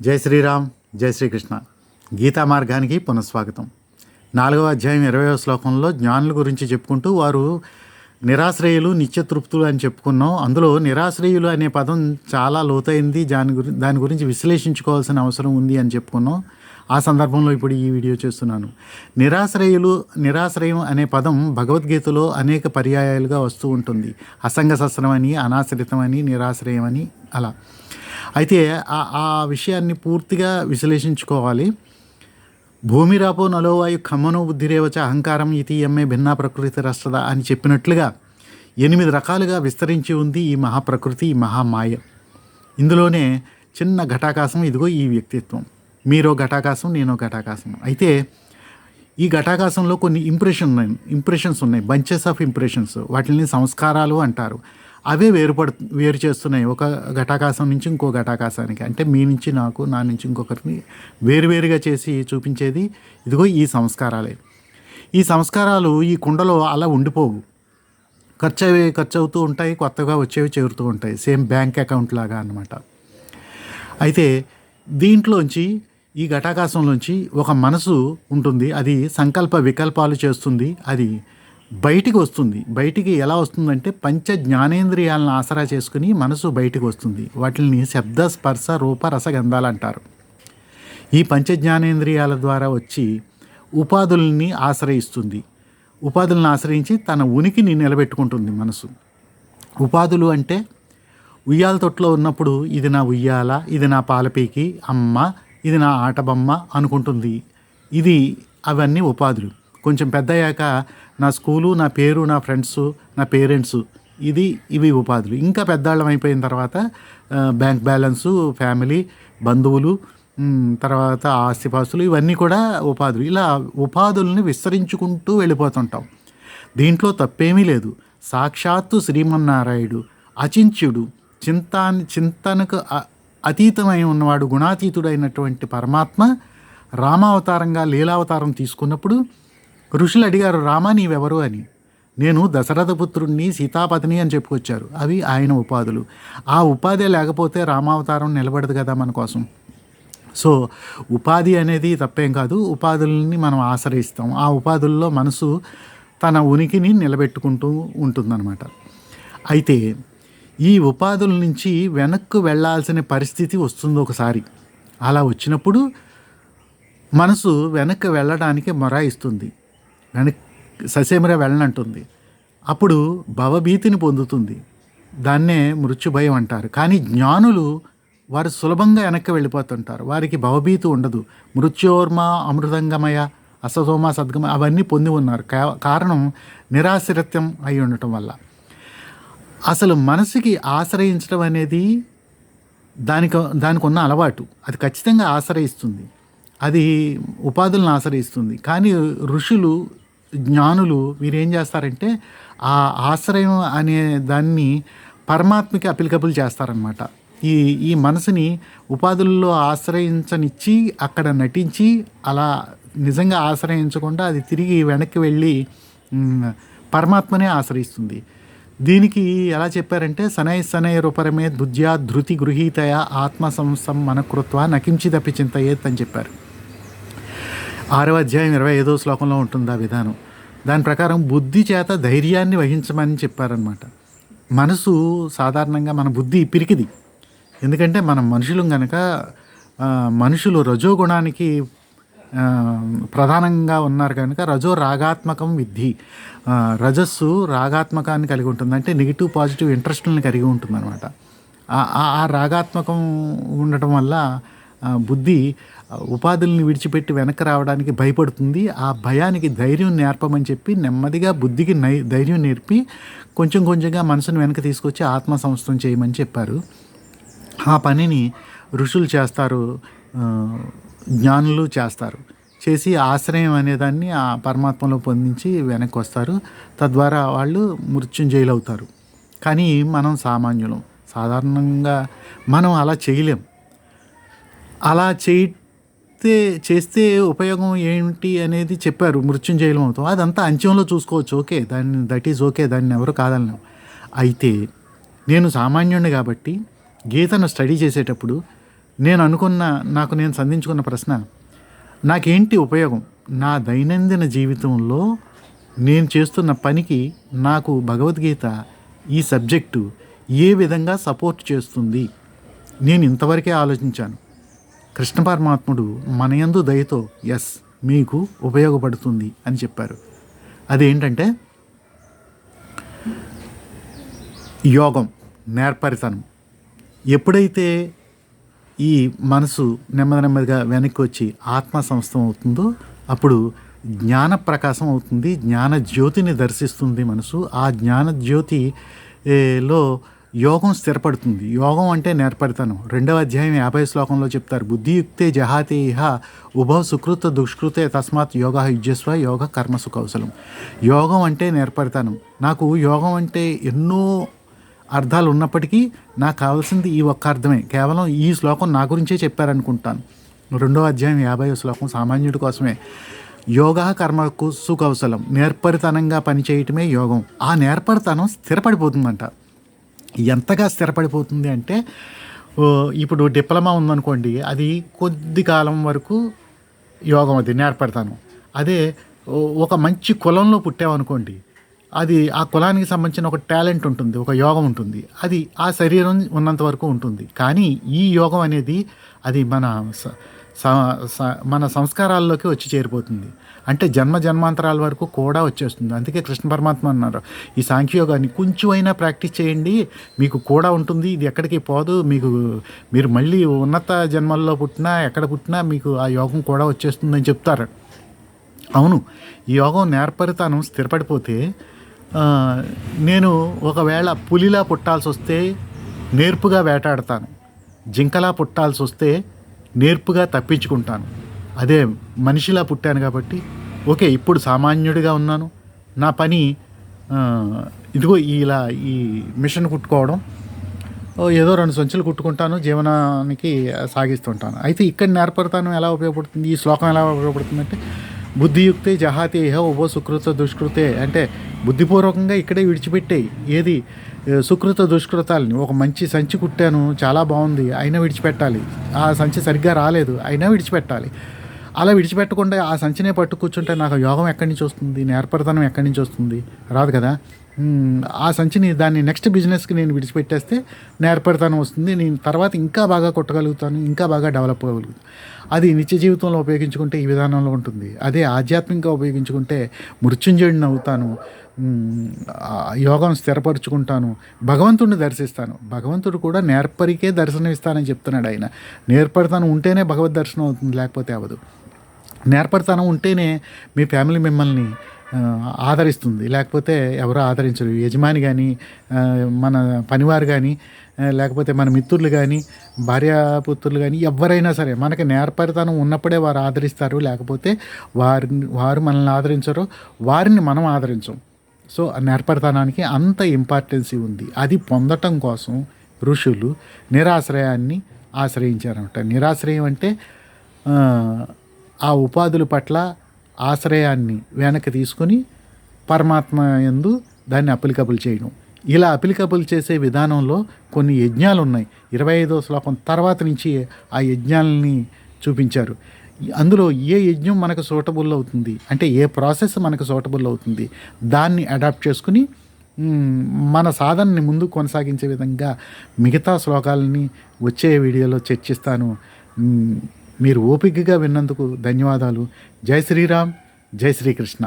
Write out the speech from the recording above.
జై శ్రీరామ్ జై శ్రీకృష్ణ. గీతా మార్గానికి పునఃస్వాగతం. నాలుగవ అధ్యాయం ఇరవయో శ్లోకంలో జ్ఞానుల గురించి చెప్పుకుంటూ వారు నిరాశ్రయులు నిత్యతృప్తులు అని చెప్పుకున్నాం. అందులో నిరాశ్రయులు అనే పదం చాలా లోతైంది. దాని గురి దాని గురించి విశ్లేషించుకోవాల్సిన అవసరం ఉంది అని చెప్పుకున్నాం. ఆ సందర్భంలో ఇప్పుడు ఈ వీడియో చేస్తున్నాను. నిరాశ్రయులు నిరాశ్రయం అనే పదం భగవద్గీతలో అనేక పర్యాయాలుగా వస్తూ ఉంటుంది. అసంగ శస్త్రం అని అనాశ్రితం అని నిరాశ్రయం అని అలా. అయితే ఆ ఆ విషయాన్ని పూర్తిగా విశ్లేషించుకోవాలి. భూమిరాపో నలోవాయు ఖమ్మను బుద్ధిరేవచ అహంకారం ఇది ఎమ్మె భిన్న ప్రకృతి రస్తద అని చెప్పినట్లుగా ఎనిమిది రకాలుగా విస్తరించి ఉంది ఈ మహాప్రకృతి ఈ మహామాయ. ఇందులోనే చిన్న ఘటాకాశం ఇదిగో ఈ వ్యక్తిత్వం. మీరో ఘటాకాశం నేనో ఘటాకాశం. అయితే ఈ ఘటాకాశంలో కొన్ని ఇంప్రెషన్ ఉన్నాయి ఇంప్రెషన్స్ ఉన్నాయి. బంచెస్ ఆఫ్ ఇంప్రెషన్స్ వాటిని సంస్కారాలు అంటారు. అవే వేరుపడు వేరు చేస్తున్నాయి. ఒక ఘటాకాశం నుంచి ఇంకో ఘటాకాశానికి. అంటే మీ నుంచి నాకు నా నుంచి ఇంకొకరిని వేరువేరుగా చేసి చూపించేది ఇదిగో ఈ సంస్కారాలే. ఈ సంస్కారాలు ఈ కుండలో అలా ఉండిపోవు. ఖర్చు అవి ఖర్చు అవుతూ ఉంటాయి కొత్తగా వచ్చేవి చేరుతూ ఉంటాయి. సేమ్ బ్యాంక్ అకౌంట్ లాగా అన్నమాట. అయితే దీంట్లోంచి ఈ ఘటాకాశంలోంచి ఒక మనసు ఉంటుంది. అది సంకల్ప వికల్పాలు చేస్తుంది. అది బయటికి వస్తుంది. బయటికి ఎలా వస్తుందంటే పంచ జ్ఞానేంద్రియాలను ఆసరా చేసుకుని మనసు బయటికి వస్తుంది. వాటిని శబ్ద స్పర్శ రూప రసగంధాలు అంటారు. ఈ పంచ జ్ఞానేంద్రియాల ద్వారా వచ్చి ఉపాధుల్ని ఆశ్రయిస్తుంది. ఉపాధులను ఆశ్రయించి తన ఉనికిని నిలబెట్టుకుంటుంది మనసు. ఉపాధులు అంటే ఉయ్యాల తొట్లో ఉన్నప్పుడు ఇది నా ఉయ్యాల ఇది నా పాలపీకి అమ్మ ఇది నా ఆటబొమ్మ అనుకుంటుంది. ఇది అవన్నీ ఉపాధులు. కొంచెం పెద్దయ్యాక నా స్కూలు నా పేరు నా ఫ్రెండ్స్ నా పేరెంట్స్ ఇది ఇవి ఉపాధులు. ఇంకా పెద్దాళ్ళం అయిపోయిన తర్వాత బ్యాంక్ బ్యాలెన్సు ఫ్యామిలీ బంధువులు తర్వాత ఆస్తిపాస్తులు ఇవన్నీ కూడా ఉపాధులు. ఇలా ఉపాధుల్ని విస్తరించుకుంటూ వెళ్ళిపోతుంటాం. దీంట్లో తప్పేమీ లేదు. సాక్షాత్తు శ్రీమన్నారాయుడు అచించుడు చింతా చింతనకు అతీతమై ఉన్నవాడు గుణాతీతుడైనటువంటి పరమాత్మ రామావతారంగా లీలావతారం తీసుకున్నప్పుడు ఋషులు అడిగారు రామా నీవెవరు? అని. నేను దశరథపుత్రుణ్ణి సీతాపతిని అని చెప్పుకొచ్చారు. అవి ఆయన ఉపాధులు. ఆ ఉపాధి లేకపోతే రామావతారం నిలబడదు కదా మన కోసం. సో ఉపాధి అనేది తప్పేం కాదు. ఉపాధుల్ని మనం ఆశ్రయిస్తాం. ఆ ఉపాధుల్లో మనసు తన ఉనికిని నిలబెట్టుకుంటూ ఉంటుందన్నమాట. అయితే ఈ ఉపాధుల నుంచి వెనక్కు వెళ్ళాల్సిన పరిస్థితి వస్తుంది ఒకసారి. అలా వచ్చినప్పుడు మనసు వెనక్కి వెళ్ళడానికి మొరాయిస్తుంది. నన్ను ససేమిరా వెళ్ళనంటుంది. అప్పుడు భవభీతిని పొందుతుంది. దాన్నే మృత్యుభయం అంటారు. కానీ జ్ఞానులు వారు సులభంగా వెనక్కి వెళ్ళిపోతుంటారు. వారికి భవభీతి ఉండదు. మృత్యోర్మ అమృతంగమయ అసతోమ సద్గమ అవన్నీ పొంది ఉన్నారు. కారణం నిరాశ్రిత్యం అయి ఉండటం వల్ల. అసలు మనసుకి ఆశ్రయించడం అనేది దానికి దానికి ఉన్న అలవాటు. అది ఖచ్చితంగా ఆశ్రయిస్తుంది. అది ఉపాధులను ఆశ్రయిస్తుంది. కానీ ఋషులు జ్ఞానులు వీరేం చేస్తారంటే ఆ ఆశ్రయం అనే దాన్ని పరమాత్మకి అప్లికబుల్ చేస్తారనమాట ఈ ఈ మనసుని ఉపాధుల్లో ఆశ్రయించనిచ్చి అక్కడ నటించి అలా నిజంగా ఆశ్రయించకుండా అది తిరిగి వెనక్కి వెళ్ళి పరమాత్మనే ఆశ్రయిస్తుంది. దీనికి ఎలా చెప్పారంటే శనై శనై రూపరమే దుద్యా ధృతి గృహీతయ ఆత్మ సంస్థం మనకృత్వ తప్పి చింతయేత్ అని చెప్పారు. ఆరవ అధ్యాయం ఇరవై ఐదో శ్లోకంలో ఉంటుంది ఆ విధానం. దాని ప్రకారం బుద్ధి చేత ధైర్యాన్ని వహించమని చెప్పారనమాట మనసు సాధారణంగా మన బుద్ధి పిరికిది. ఎందుకంటే మనం మనుషులు కనుక మనుషులు రజోగుణానికి ప్రధానంగా ఉన్నారు కనుక రజో రాగాత్మకం విద్ధి. రజస్సు రాగాత్మకాన్ని కలిగి ఉంటుంది. అంటే నెగిటివ్ పాజిటివ్ ఇంట్రెస్ట్లను కలిగి ఉంటుంది అనమాట ఆ రాగాత్మకం ఉండటం వల్ల బుద్ధి ఉపాధుల్ని విడిచిపెట్టి వెనక్కి రావడానికి భయపడుతుంది. ఆ భయానికి ధైర్యం నేర్పమని చెప్పి నెమ్మదిగా బుద్ధికి నై ధైర్యం నేర్పి కొంచెం కొంచెంగా మనసును వెనక తీసుకొచ్చి ఆత్మ సంస్థం చేయమని చెప్పారు. ఆ పనిని ఋషులు చేస్తారు జ్ఞానులు చేస్తారు. చేసి ఆశ్రయం అనేదాన్ని ఆ పరమాత్మలో పొందించి వెనక్కి వస్తారు. తద్వారా వాళ్ళు మృత్యుంజయులు అవుతారు కానీ మనం సామాన్యులం. సాధారణంగా మనం అలా చేయలేం. అలా చేస్తే చేస్తే ఉపయోగం ఏంటి అనేది చెప్పారు మృత్యుంజయులం అవుతాం అదంతా అంచంలో చూసుకోవచ్చు. ఓకే దాన్ని దట్ ఈజ్ ఓకే దాన్ని ఎవరు కాదన్నాం అయితే నేను సామాన్యుడిని కాబట్టి గీతను స్టడీ చేసేటప్పుడు నేను అనుకున్న నాకు నేను సంధించుకున్న ప్రశ్న నాకేంటి ఉపయోగం? నా దైనందిన జీవితంలో నేను చేస్తున్న పనికి నాకు భగవద్గీత ఈ సబ్జెక్టు ఏ విధంగా సపోర్ట్ చేస్తుంది? నేను ఇంతవరకే ఆలోచించాను. కృష్ణ పరమాత్ముడు మన యందు దయతో ఎస్ మీకు ఉపయోగపడుతుంది అని చెప్పారు. అదేంటంటే యోగం నేర్పరితనం. ఎప్పుడైతే ఈ మనసు నెమ్మది నెమ్మదిగా వెనక్కి వచ్చి ఆత్మ సంస్థం అవుతుందో అప్పుడు జ్ఞాన ప్రకాశం అవుతుంది జ్ఞాన జ్యోతిని దర్శిస్తుంది మనసు. ఆ జ్ఞాన జ్యోతి లో యోగం స్థిరపడుతుంది. యోగం అంటే నేర్పడతాను రెండవ అధ్యాయం యాభై శ్లోకంలో చెప్తారు. బుద్ధియుక్తే జహాతే ఇహ ఉభవ సుకృత దుష్కృతే తస్మాత్ యోగ యుజస్వ యోగ కర్మసు కౌశలం యోగం అంటే నేర్పడతాను నాకు యోగం అంటే ఎన్నో అర్థాలు ఉన్నప్పటికీ నాకు కావాల్సింది ఈ ఒక్క అర్థమే. కేవలం ఈ శ్లోకం నా గురించే చెప్పారనుకుంటాను. రెండో అధ్యాయం యాభై శ్లోకం సామాన్యుడి కోసమే. యోగా కర్మకు సుకౌశలం. నేర్పరితనంగా పనిచేయటమే యోగం. ఆ నేర్పరితనం స్థిరపడిపోతుందంట. ఎంతగా స్థిరపడిపోతుంది అంటే ఇప్పుడు డిప్లొమా ఉందనుకోండి అది కొద్ది కాలం వరకు యోగం అది నేర్పడతాను. అదే ఒక మంచి కులంలో పుట్టామనుకోండి అది ఆ కులానికి సంబంధించిన ఒక టాలెంట్ ఉంటుంది ఒక యోగం ఉంటుంది అది ఆ శరీరం ఉన్నంత వరకు ఉంటుంది. కానీ ఈ యోగం అనేది అది మన స- మన సంస్కారాల్లోకి వచ్చి చేరిపోతుంది. అంటే జన్మ జన్మాంతరాల వరకు కూడా వచ్చేస్తుంది. అందుకే కృష్ణ పరమాత్మ అన్నారు. ఈ సాంఖ్యయోగాన్ని కొంచెం అయినా ప్రాక్టీస్ చేయండి. మీకు కూడా ఉంటుంది. ఇది ఎక్కడికి పోదు. మీకు మీరు మళ్ళీ ఉన్నత జన్మల్లో పుట్టినా ఎక్కడ పుట్టినా మీకు ఆ యోగం కూడా వచ్చేస్తుందని చెప్తారు. అవును ఈ యోగం నేర్పరితనం స్థిరపడిపోతే నేను ఒకవేళ పులిలా పుట్టాల్సి వస్తే నేర్పుగా వేటాడతాను. జింకలా పుట్టాల్సి వస్తే నేర్పుగా తప్పించుకుంటాను. అదే మనిషిలా పుట్టాను కాబట్టి ఓకే ఇప్పుడు సామాన్యుడిగా ఉన్నాను. నా పని ఇదిగో ఇలా ఈ మిషన్ కుట్టుకోవడం ఏదో రెండు సంచులు కుట్టుకుంటాను జీవనానికి సాగిస్తుంటాను. అయితే ఇక్కడ నేర్పడతాను ఎలా ఉపయోగపడుతుంది? ఈ శ్లోకం ఎలా ఉపయోగపడుతుందంటే బుద్ధియుక్తే జహాతే ఇహ ఉభో సుకృత దుష్కృతే. అంటే బుద్ధిపూర్వకంగా ఇక్కడే విడిచిపెట్టాయి ఏది? సుకృత దుష్కృతాలని. ఒక మంచి సంచి కుట్టాను చాలా బాగుంది అయినా విడిచిపెట్టాలి. ఆ సంచి సరిగ్గా రాలేదు అయినా విడిచిపెట్టాలి. అలా విడిచిపెట్టకుండా ఆ సంచినే పట్టు కూర్చుంటే నాకు యోగం ఎక్కడి నుంచి వస్తుంది? నేర్పరితనం ఎక్కడి నుంచి వస్తుంది? రాదు కదా? ఆ సంచిని దాన్ని నెక్స్ట్ బిజినెస్కి నేను విడిచిపెట్టేస్తే నేర్పరితనం వస్తుంది. నేను తర్వాత ఇంకా బాగా కొట్టగలుగుతాను ఇంకా బాగా డెవలప్ అవ్వగలుగుతాను. అది నిత్య జీవితంలో ఉపయోగించుకుంటే ఈ విధానంలో ఉంటుంది. అదే ఆధ్యాత్మికంగా ఉపయోగించుకుంటే మృత్యుంజయుడిని అవుతాను. యోగం స్థిరపరుచుకుంటాను. భగవంతుడిని దర్శిస్తాను. భగవంతుడు కూడా నేర్పరికే దర్శనం ఇస్తానని చెప్తున్నాడు ఆయన. నేర్పరితనం ఉంటేనే భగవద్ దర్శనం అవుతుంది లేకపోతే అవ్వదు. నేర్పరితనం ఉంటేనే మీ ఫ్యామిలీ మిమ్మల్ని ఆదరిస్తుంది. లేకపోతే ఎవరు ఆదరించరు. యజమాని కానీ మన పనివారు కానీ లేకపోతే మన మిత్రులు కానీ భార్యాపుత్రులు కానీ ఎవరైనా సరే మనకి నేర్పరితనం ఉన్నప్పుడే వారు ఆదరిస్తారు. లేకపోతే వారిని వారు మనల్ని ఆదరించరు. వారిని మనం ఆదరించం. సో నేర్పరితనానికి అంత ఇంపార్టెన్సీ ఉంది. అది పొందటం కోసం ఋషులు నిరాశ్రయాన్ని ఆశ్రయించారనమాట నిరాశ్రయం అంటే ఆ, ఉపాధుల పట్ల ఆశ్రయాన్ని వెనక్కి తీసుకొని పరమాత్మ ఎందు దాన్ని అప్లికబుల్ చేయడం. ఇలా అప్లికబుల్ చేసే విధానంలో కొన్ని యజ్ఞాలు ఉన్నాయి ఇరవై ఐదో శ్లోకం తర్వాత నుంచి ఆ యజ్ఞాలని చూపించారు. అందులో ఏ యజ్ఞం మనకు సూటబుల్ అవుతుంది? అంటే ఏ ప్రాసెస్ మనకు సూటబుల్ అవుతుంది? దాన్ని అడాప్ట్ చేసుకుని మన సాధనని ముందు కొనసాగించే విధంగా మిగతా శ్లోకాలని వచ్చే వీడియోలో చర్చిస్తాను. మీరు ఓపికగా విన్నందుకు ధన్యవాదాలు. జై శ్రీరామ్ జై శ్రీకృష్ణ.